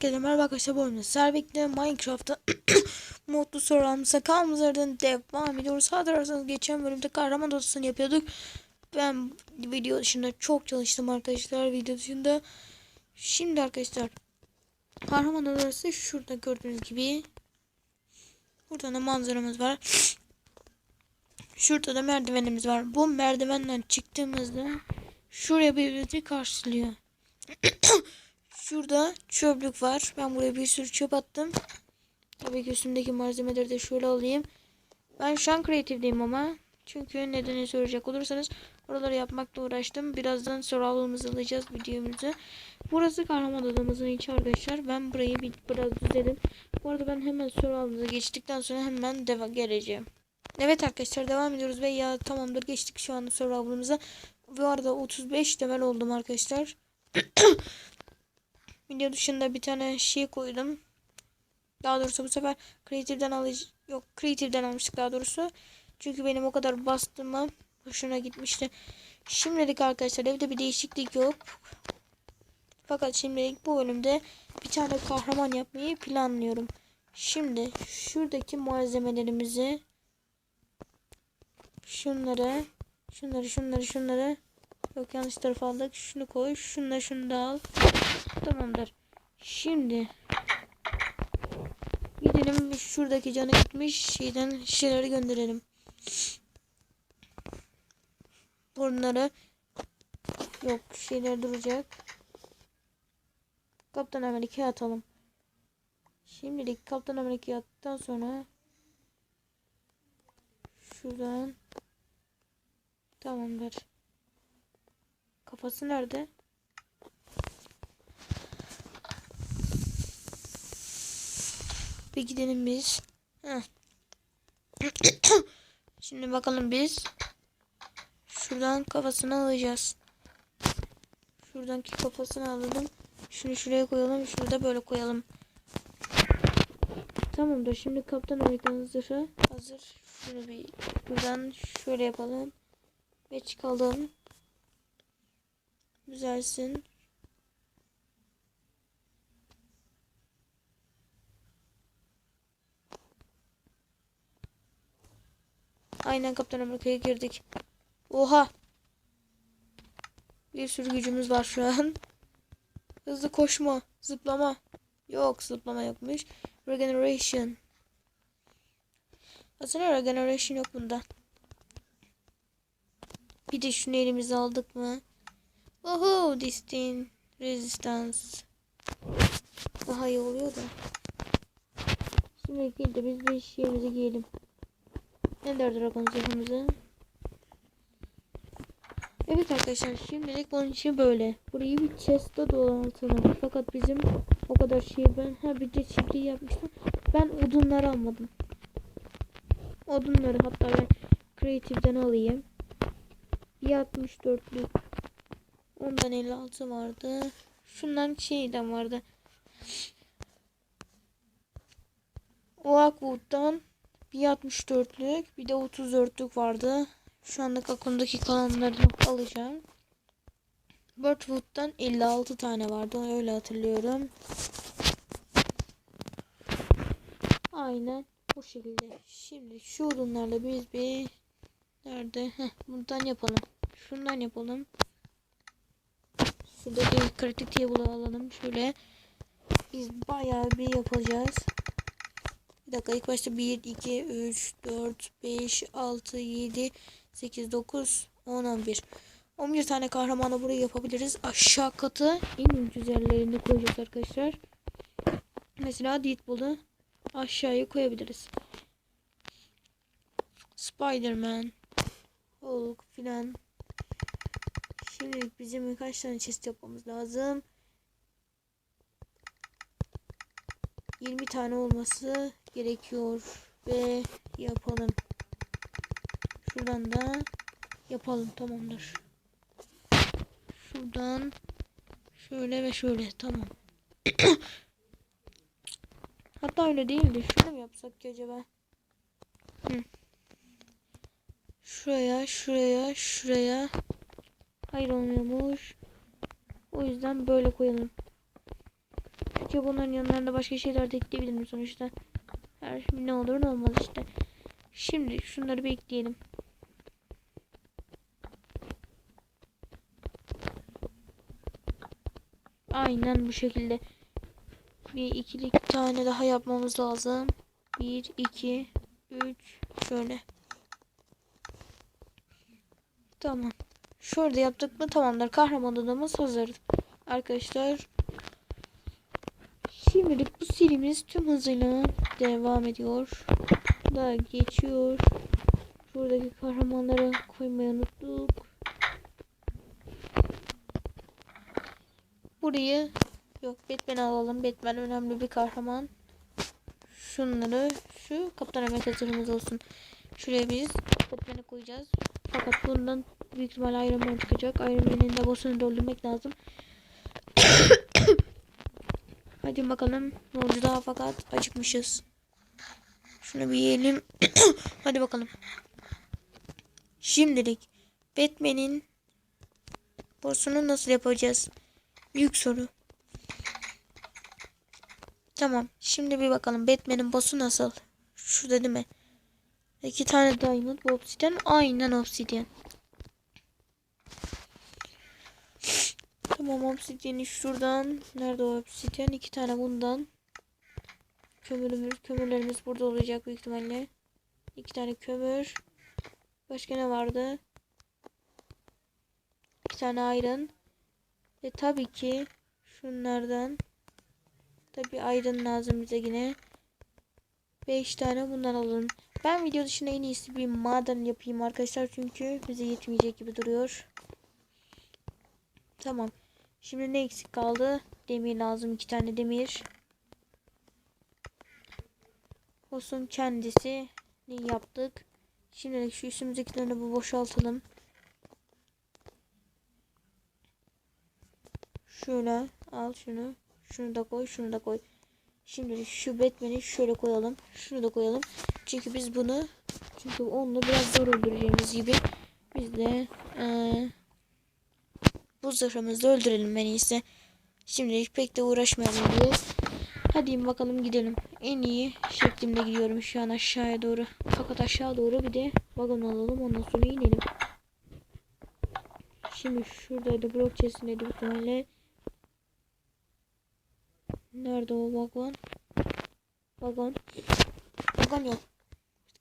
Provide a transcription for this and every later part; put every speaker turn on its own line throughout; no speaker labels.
Herkese merhaba arkadaşlar bu oyunda Servik'te Minecraft'ta modlu sorularımıza kalmamızdan devam ediyoruz. Hatırlarsanız geçen bölümde kahraman odasını yapıyorduk. Ben video dışında çok çalıştım arkadaşlar video dışında. Şimdi arkadaşlar kahraman odası şurada gördüğünüz gibi. Burada da manzaramız var. Şurada da merdivenimiz var. Bu merdivenden çıktığımızda şuraya bir bizi karşılıyor. Şurada çöplük var. Ben buraya bir sürü çöp attım. Tabii ki üstümdeki malzemeleri de şöyle alayım. Ben şu an kreatifdeyim ama. Çünkü nedeni soracak olursanız oraları yapmakla uğraştım. Birazdan survival'ımızı alacağız videomuzu. Burası kahraman adamımızın içi arkadaşlar. Ben burayı bir biraz düzelim. Bu arada ben hemen survival'ımıza geçtikten sonra hemen deva geleceğim. Evet arkadaşlar devam ediyoruz ve ya tamamdır geçtik şu anda survival'ımıza. Bu arada 35 level oldum arkadaşlar. Video dışında bir tane şey koydum. Daha doğrusu bu sefer Creative'den alıcı yok Creative'den almıştık daha doğrusu. Çünkü benim o kadar bastığıma hoşuna gitmişti. Şimdilik arkadaşlar evde bir değişiklik yok. Fakat şimdilik bu bölümde bir tane kahraman yapmayı planlıyorum. Şimdi şuradaki malzemelerimizi şunları şunları şunları şunları yok yanlış tarafa aldık. Şunu koy. Şunu şunu da al. Tamamdır. Şimdi gidelim şuradaki canı gitmiş şeyden şeyleri gönderelim. Bunları yok şeyler duracak. Kaptan Amerika'ya atalım. Şimdilik Kaptan Amerika'ya attıktan sonra şuradan tamamdır. Kafası nerede? Bir gidelim biz. Şimdi bakalım biz. Şuradan kafasını alacağız. Şuradanki kafasını alalım. Şunu şuraya koyalım. Şunu da böyle koyalım. Tamamdır. Şimdi Kaptan Amerika'nın zırhı hazır. Şunu bir buradan şöyle yapalım. Ve çıkalım. Güzelsin. Aynen Kaptan Amerika'ya girdik. Oha. Bir sürü gücümüz var şu an. Hızlı koşma. Zıplama. Yok zıplama yokmuş. Regeneration. Aslında regeneration yok bunda. Bir de şunu elimize aldık mı? Oho distin resistance. Daha iyi oluyor da. Şimdi de biz bir şeyimizi giyelim. Ender Dragon zırhımızı. Evet arkadaşlar şimdilik bunun için böyle. Burayı bir chest'e donatalım. Fakat bizim o kadar şey ben ha bir de çiftliği yapmıştım. Ben odunları almadım. Odunları hatta ben Creative'den alayım. Bir 64'lük. Ondan 56 vardı. Şundan şeyden vardı. Oakwood'dan bir 64'lük bir de 34'lük vardı. Şu anlık aklımdaki kalanları alacağım. Birdwood'dan 56 tane vardı. Öyle hatırlıyorum. Aynen bu şekilde. Şimdi şu odunlarla biz bir nerede? Heh, bundan yapalım. Şundan yapalım. Şurada bir kritik table alalım. Şöyle biz bayağı bir yapacağız. Bir dakika ilk başta 1, 2, 3, 4, 5, 6, 7, 8, 9, 10, 11. 11 tane kahramanı buraya yapabiliriz. Aşağı katı en ucuz yerlerinde koyacağız arkadaşlar. Mesela Deadpool'u aşağıya koyabiliriz. Spider-Man, Hulk filan. Şimdi bizim birkaç tane chest yapmamız lazım. 20 tane olması gerekiyor ve yapalım. Şuradan da yapalım tamamdır. Şuradan şöyle ve şöyle tamam. Hatta öyle değildi. Şunu mu yapsak ki acaba? Hı. Şuraya, şuraya, şuraya. Hayır olmuyormuş. O yüzden böyle koyalım. Belki bunların yanlarında başka şeyler de ekleyebilirim sonuçta. Her şey ne olur ne olmaz işte. Şimdi şunları bir ekleyelim. Aynen bu şekilde. Bir ikili tane daha yapmamız lazım. Bir, iki, üç. Şöyle. Tamam. Şurada yaptık mı tamamdır. Kahraman adamız hazır. Arkadaşlar. Şimdilik bu serimiz tüm hızıyla devam ediyor. Da geçiyor. Şuradaki kahramanları koymayı unuttuk. Burayı yok Batman alalım. Batman önemli bir kahraman. Şunları şu Kaptan Amerika zırhımız olsun. Şuraya biz Batman'i koyacağız. Fakat bundan büyük ihtimal Iron Man çıkacak. Iron Man'in de boss'unu doldurmak lazım. Hadi bakalım. Ne daha fakat acıkmışız. Şunu bir yiyelim. Hadi bakalım. Şimdilik Batman'in boss'unu nasıl yapacağız? Büyük soru. Tamam. Şimdi bir bakalım Batman'in boss'u nasıl? Şurada değil mi? İki tane diamond bu obsidian. Aynen obsidian. Tamam obsidian'i şuradan. Nerede o obsidian? İki tane bundan. Kömürümüz, kömürlerimiz burada olacak büyük ihtimalle. İki tane kömür. Başka ne vardı? Bir tane iron. Ve tabii ki şunlardan. Tabii iron lazım bize yine. Beş tane bundan alalım. Ben video dışında en iyisi bir maden yapayım arkadaşlar. Çünkü bize yetmeyecek gibi duruyor. Tamam. Şimdi ne eksik kaldı? Demir lazım. iki tane demir. Olsun kendisi. Ne yaptık? Şimdi şu üstümüzdekilerini bu boşaltalım. Şöyle al şunu. Şunu da koy. Şunu da koy. Şimdi şu Batman'i şöyle koyalım. Şunu da koyalım. Çünkü biz bunu çünkü onunla biraz zor öldüreceğimiz gibi biz de ee, bu zırhımızı öldürelim en iyisi. Şimdi pek de uğraşmayalım diye. Hadi bakalım gidelim. En iyi şeklimde gidiyorum şu an aşağıya doğru. Fakat aşağı doğru bir de vagon alalım ondan sonra inelim. Şimdi şuradaydı blok chest'indeydi bir tane. Nerede o vagon? Vagon. Vagon yok.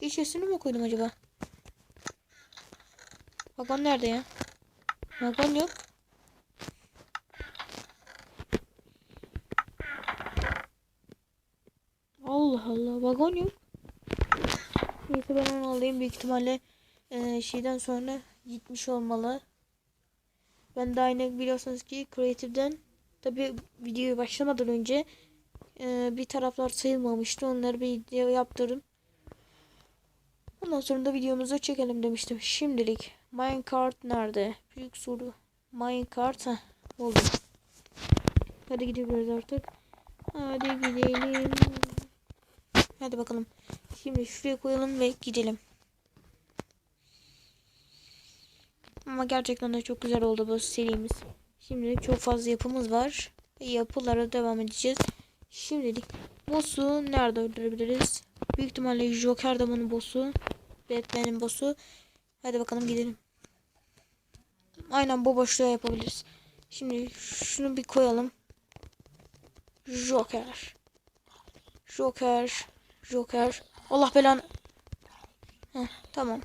Geçesini mi koydum acaba? Vagon nerede ya? Vagon yok. Allah Allah. Vagon yok. Neyse ben onu alayım. Büyük ihtimalle e, şeyden sonra gitmiş olmalı. Ben daha yine biliyorsunuz ki Creative'den tabi videoyu başlamadan önce e, bir taraflar sayılmamıştı. Onları bir video yaptırdım. Ondan sonra da videomuzu çekelim demiştim. Şimdilik Minecraft nerede? Büyük soru. Minecraft ha oldu. Hadi gidiyoruz artık. Hadi gidelim. Hadi bakalım. Şimdi şuraya koyalım ve gidelim. Ama gerçekten de çok güzel oldu bu serimiz. Şimdi çok fazla yapımız var. Yapılara devam edeceğiz. Şimdilik boss'u nerede öldürebiliriz? Büyük ihtimalle Joker Damon'un boss'u. Batman'in boss'u. Hadi bakalım gidelim. Aynen bu boşluğa yapabiliriz. Şimdi şunu bir koyalım. Joker. Joker. Joker. Allah belanı. Heh, tamam.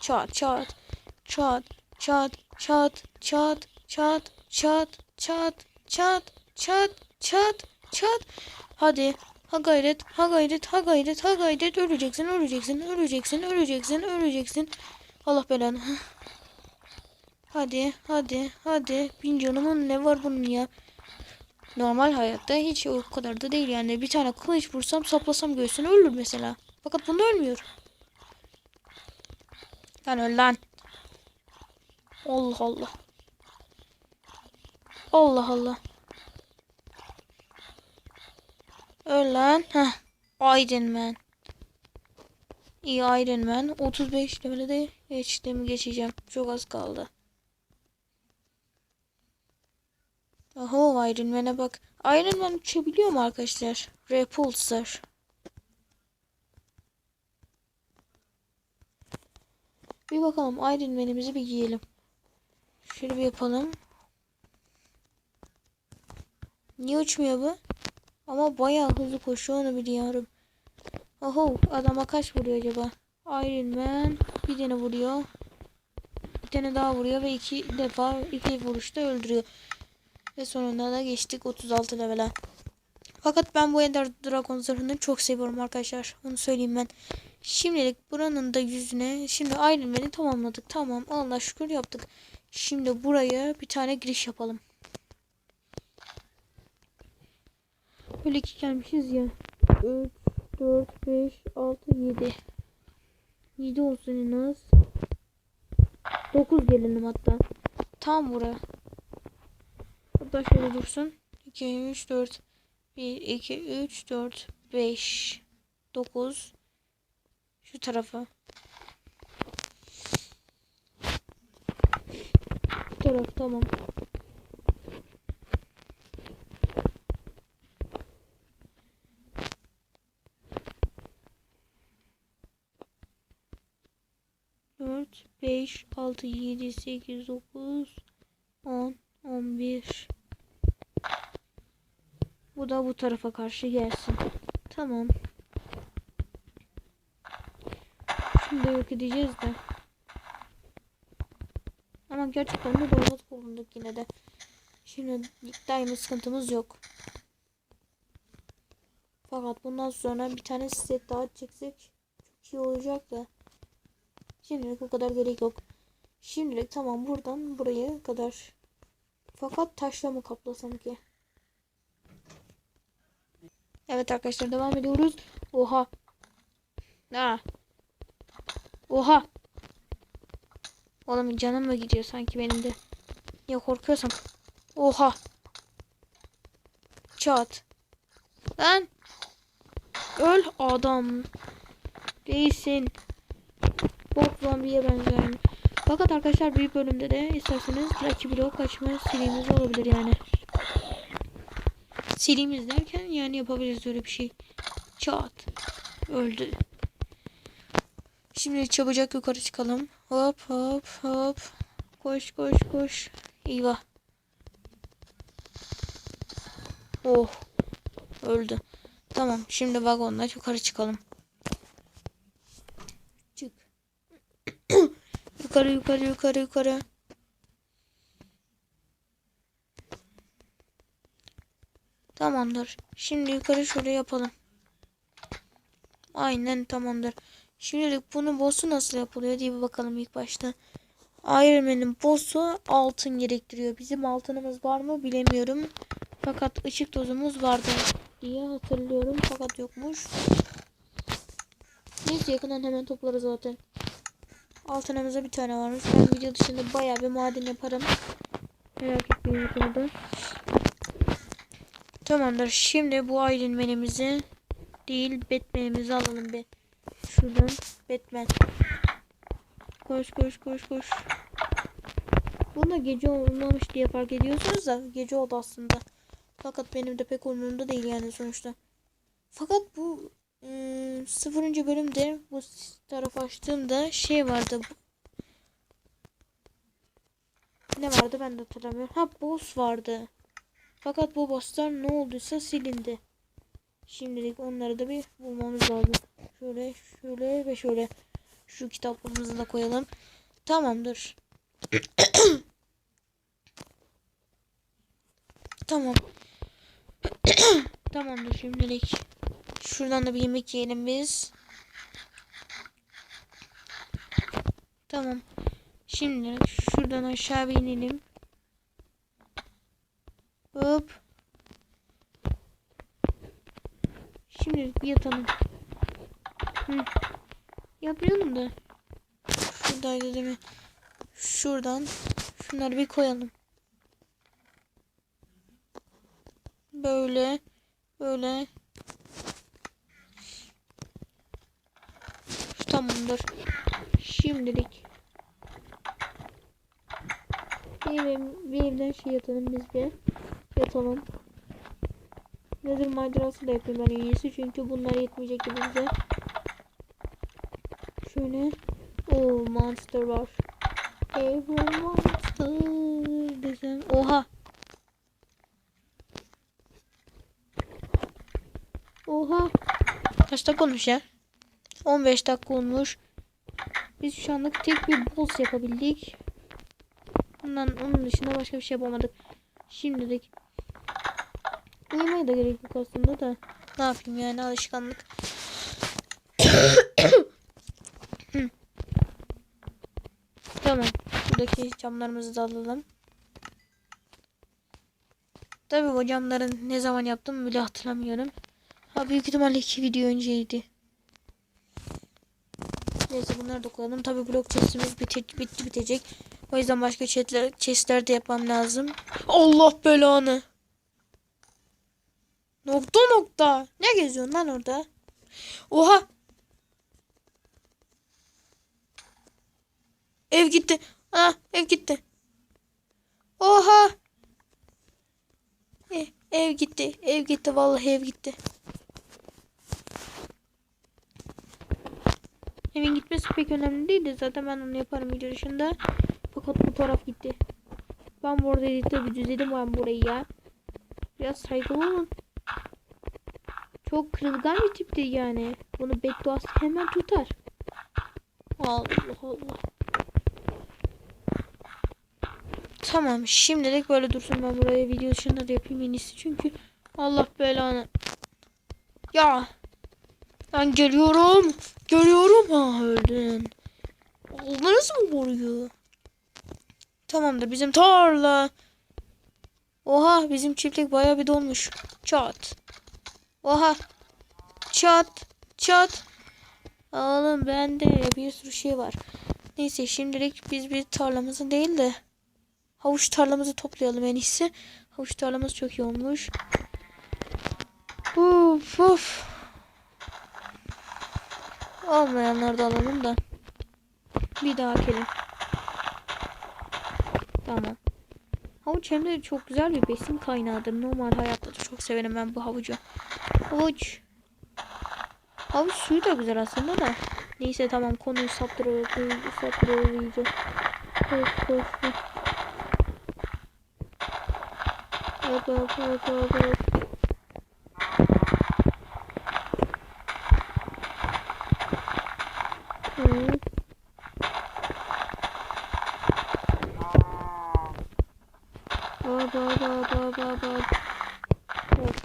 Çat çat. Çat çat çat çat çat çat çat çat çat çat çat. Hadi. Ha gayret, ha gayret, ha gayret, ha gayret. Öleceksin, öleceksin, öleceksin, öleceksin, öleceksin. Allah belanı. Hadi, hadi, hadi. Bin canımın ne var bunun ya? Normal hayatta hiç o kadar da değil yani. Bir tane kılıç vursam saplasam göğsüne ölür mesela. Fakat bunda ölmüyor. Lan öl lan. Allah Allah. Allah Allah. Öl lan. Heh. Iron Man. İyi Iron Man. 35 levele de geçtim geçeceğim. Çok az kaldı. Oho Iron Man'e bak. Iron Man uçabiliyor mu arkadaşlar? Repulsar. Bir bakalım Iron Man'imizi bir giyelim. Şöyle bir yapalım. Niye uçmuyor bu? Ama bayağı hızlı koşuyor onu biliyorum. Oho adama kaç vuruyor acaba? Iron Man bir tane vuruyor. Bir tane daha vuruyor ve iki defa iki vuruşta öldürüyor. Ve sonunda da geçtik 36 level'e. Fakat ben bu Ender Dragon zırhını çok seviyorum arkadaşlar. Onu söyleyeyim ben. Şimdilik buranın da yüzüne şimdi Iron Man'i tamamladık. Tamam Allah şükür yaptık. Şimdi buraya bir tane giriş yapalım. Böyle iki gelmişiz ya. 3, 4, 5, 6, 7. 7 olsun en az. 9 gelelim hatta. Tam buraya. Hatta şöyle dursun. 2, 3, 4. 1, 2, 3, 4, 5, 9. Şu tarafa. Bu taraf tamam. Dört, beş, altı, yedi, sekiz, dokuz, on, on bir. Bu da bu tarafa karşı gelsin. Tamam. Şimdi yok edeceğiz de. Ama gerçekten de download bulunduk yine de. Şimdi daimi sıkıntımız yok. Fakat bundan sonra bir tane set daha çeksek çok iyi olacak da. Şimdilik o kadar gerek yok. Şimdilik tamam buradan buraya kadar. Fakat taşla mı kaplasam ki? Evet arkadaşlar devam ediyoruz. Oha. Ha. Oha. Oğlum canım mı gidiyor sanki benim de. Ya korkuyorsam. Oha. Çat. Lan. Öl adam. Değilsin. Bok zombiye benzer. Fakat arkadaşlar bir bölümde de isterseniz Lucky Block açma serimiz olabilir yani. Serimiz derken yani yapabiliriz öyle bir şey. Çat. Öldü. Şimdi çabucak yukarı çıkalım. Hop hop hop. Koş koş koş. Eyvah. Oh. Öldü. Tamam şimdi vagonla yukarı çıkalım. Çık. yukarı yukarı yukarı yukarı. Tamamdır. Şimdi yukarı şöyle yapalım. Aynen tamamdır. Şimdilik bunun boss'u nasıl yapılıyor diye bir bakalım ilk başta. Iron Man'in boss'u altın gerektiriyor. Bizim altınımız var mı bilemiyorum. Fakat ışık tozumuz vardı diye hatırlıyorum. Fakat yokmuş. Neyse yakından hemen toplarız zaten. Altınımızda bir tane varmış. Ben video dışında bayağı bir maden yaparım. Merak etmeyin bu konuda. Tamamdır. Şimdi bu Iron Man'imizi değil Batman'imizi alalım bir. Şuradan Batman. Koş koş koş koş. Bunda gece olmamış diye fark ediyorsunuz da gece oldu aslında. Fakat benim de pek umurumda değil yani sonuçta. Fakat bu ıı, sıfırıncı bölümde bu tarafı açtığımda şey vardı. Ne vardı ben de hatırlamıyorum. Ha boss vardı. Fakat bu bosslar ne olduysa silindi. Şimdilik onları da bir bulmamız lazım. Şöyle şöyle ve şöyle. Şu kitaplarımızı da koyalım. Tamamdır. tamam. Tamamdır şimdilik. Şuradan da bir yemek yiyelim biz. Tamam. Şimdi şuradan aşağı inelim. Hop. Şimdi yatalım. Hı. Yapmayalım da. Şuradaydı değil mi? Şuradan şunları bir koyalım. Böyle. Böyle. Tamamdır. Şimdilik. Bir, ev, bir evden şey yatalım biz bir. Yatalım. Nedir macerası da yapayım ben en iyisi çünkü bunlar yetmeyecek gibi bize. Şöyle. Oo monster var. Every monster desem. Oha. Oha. Kaç dakika olmuş ya? 15 dakika olmuş. Biz şu anlık tek bir boss yapabildik. Ondan, onun dışında başka bir şey yapamadık. Şimdilik uyumaya da gerek yok aslında da. Ne yapayım yani alışkanlık. Tamam. Buradaki camlarımızı da alalım. Tabii bu camları ne zaman yaptım bile hatırlamıyorum. Ha büyük ihtimalle iki video önceydi. Neyse bunları da koyalım. Tabii blok chestimiz bite bitti bitecek. O yüzden başka chestler, chestler de yapmam lazım. Allah belanı. Nokta nokta. Ne geziyorsun lan orada? Oha. Ev gitti. Ah ev gitti. Oha. E, ev gitti. Ev gitti. Vallahi ev gitti. Evin gitmesi pek önemli değildi. Zaten ben onu yaparım video dışında. Fakat bu taraf gitti. Ben bu arada editte bir düzledim ben burayı ya. Biraz saygılı olun. Çok kırılgan bir tipti yani. Bunu bedduası hemen tutar. Allah Allah. Tamam şimdilik böyle dursun ben buraya video dışında da yapayım en iyisi çünkü Allah belanı. Ya ben geliyorum. Geliyorum. Ha öldün. Aldınız mı boruyu? Tamamdır bizim tarla. Oha bizim çiftlik bayağı bir dolmuş. Çat. Oha. Çat. Çat. Oğlum bende bir sürü şey var. Neyse şimdilik biz bir tarlamızı değil de havuç tarlamızı toplayalım en iyisi. Havuç tarlamız çok iyi olmuş. Uf uf. Olmayanları da alalım da. Bir daha ekelim. Tamam. Havuç hem de çok güzel bir besin kaynağıdır. Normal hayatta da çok severim ben bu havucu. Havuç. Havuç suyu da güzel aslında da. Neyse tamam konuyu saptırıyoruz. Saptırıyoruz iyice. Hop. Hı. Hop hop hop hop hop. Hop.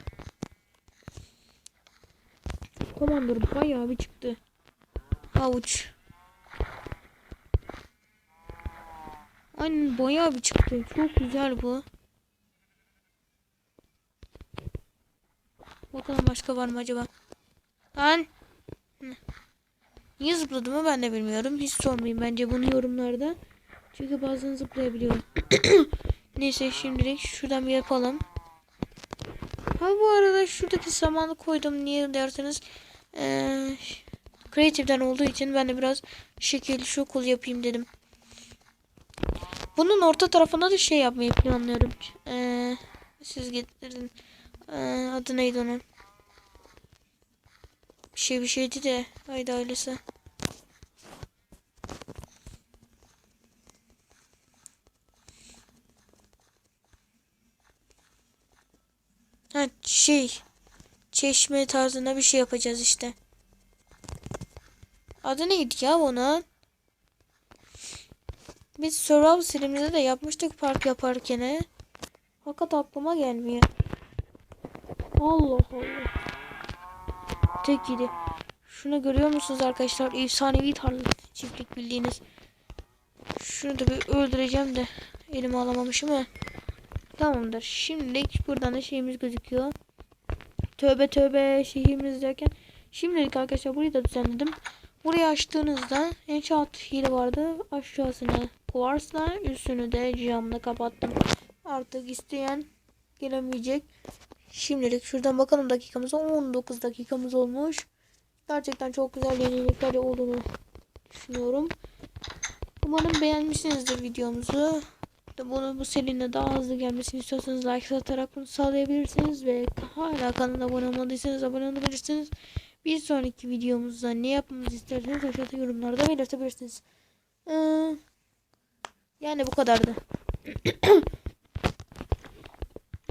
Tamamdır bayağı bir çıktı. Havuç. Aynen bayağı bir çıktı. Çok güzel bu. Bakalım başka var mı acaba? Hı. Niye zıpladığımı ben de bilmiyorum. Hiç sormayın bence bunu yorumlarda. Çünkü bazen zıplayabiliyorum. Neyse şimdilik şuradan bir yapalım. Ha bu arada şuradaki zamanı koydum. Niye derseniz ee, olduğu için ben de biraz şekil şokul yapayım dedim. Bunun orta tarafına da şey yapmayı planlıyorum. Ee, siz getirin. Ee, adı neydi onun? Bir şey bir şeydi de. Haydi ailesi. Ha şey. Çeşme tarzında bir şey yapacağız işte. Adı neydi ya onun? Biz Survival serimizde de yapmıştık park yaparken. Fakat aklıma gelmiyor. Allah Allah. Tek gidi. Şunu görüyor musunuz arkadaşlar? Efsanevi tarla çiftlik bildiğiniz. Şunu da bir öldüreceğim de elime alamamışım ya. Tamamdır. Şimdilik buradan da şeyimiz gözüküyor. Tövbe tövbe şehrimiz derken. Şimdilik arkadaşlar burayı da düzenledim. Burayı açtığınızda enchant hile vardı. Aşağısını kuvarsla üstünü de camla kapattım. Artık isteyen gelemeyecek. Şimdilik şuradan bakalım dakikamıza 19 dakikamız olmuş. Gerçekten çok güzel yenilikler olduğunu düşünüyorum. Umarım beğenmişsinizdir videomuzu. Bunu bu serinin daha hızlı gelmesini istiyorsanız like atarak bunu sağlayabilirsiniz ve hala kanala abone olmadıysanız abone olabilirsiniz. Bir sonraki videomuzda ne yapmamızı isterseniz aşağıda yorumlarda belirtebilirsiniz. Ee, yani bu kadardı.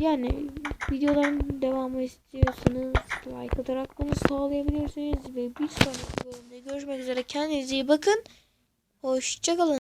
yani videoların devamı istiyorsanız like atarak bunu sağlayabilirsiniz ve bir sonraki bölümde görüşmek üzere. Kendinize iyi bakın. Hoşçakalın.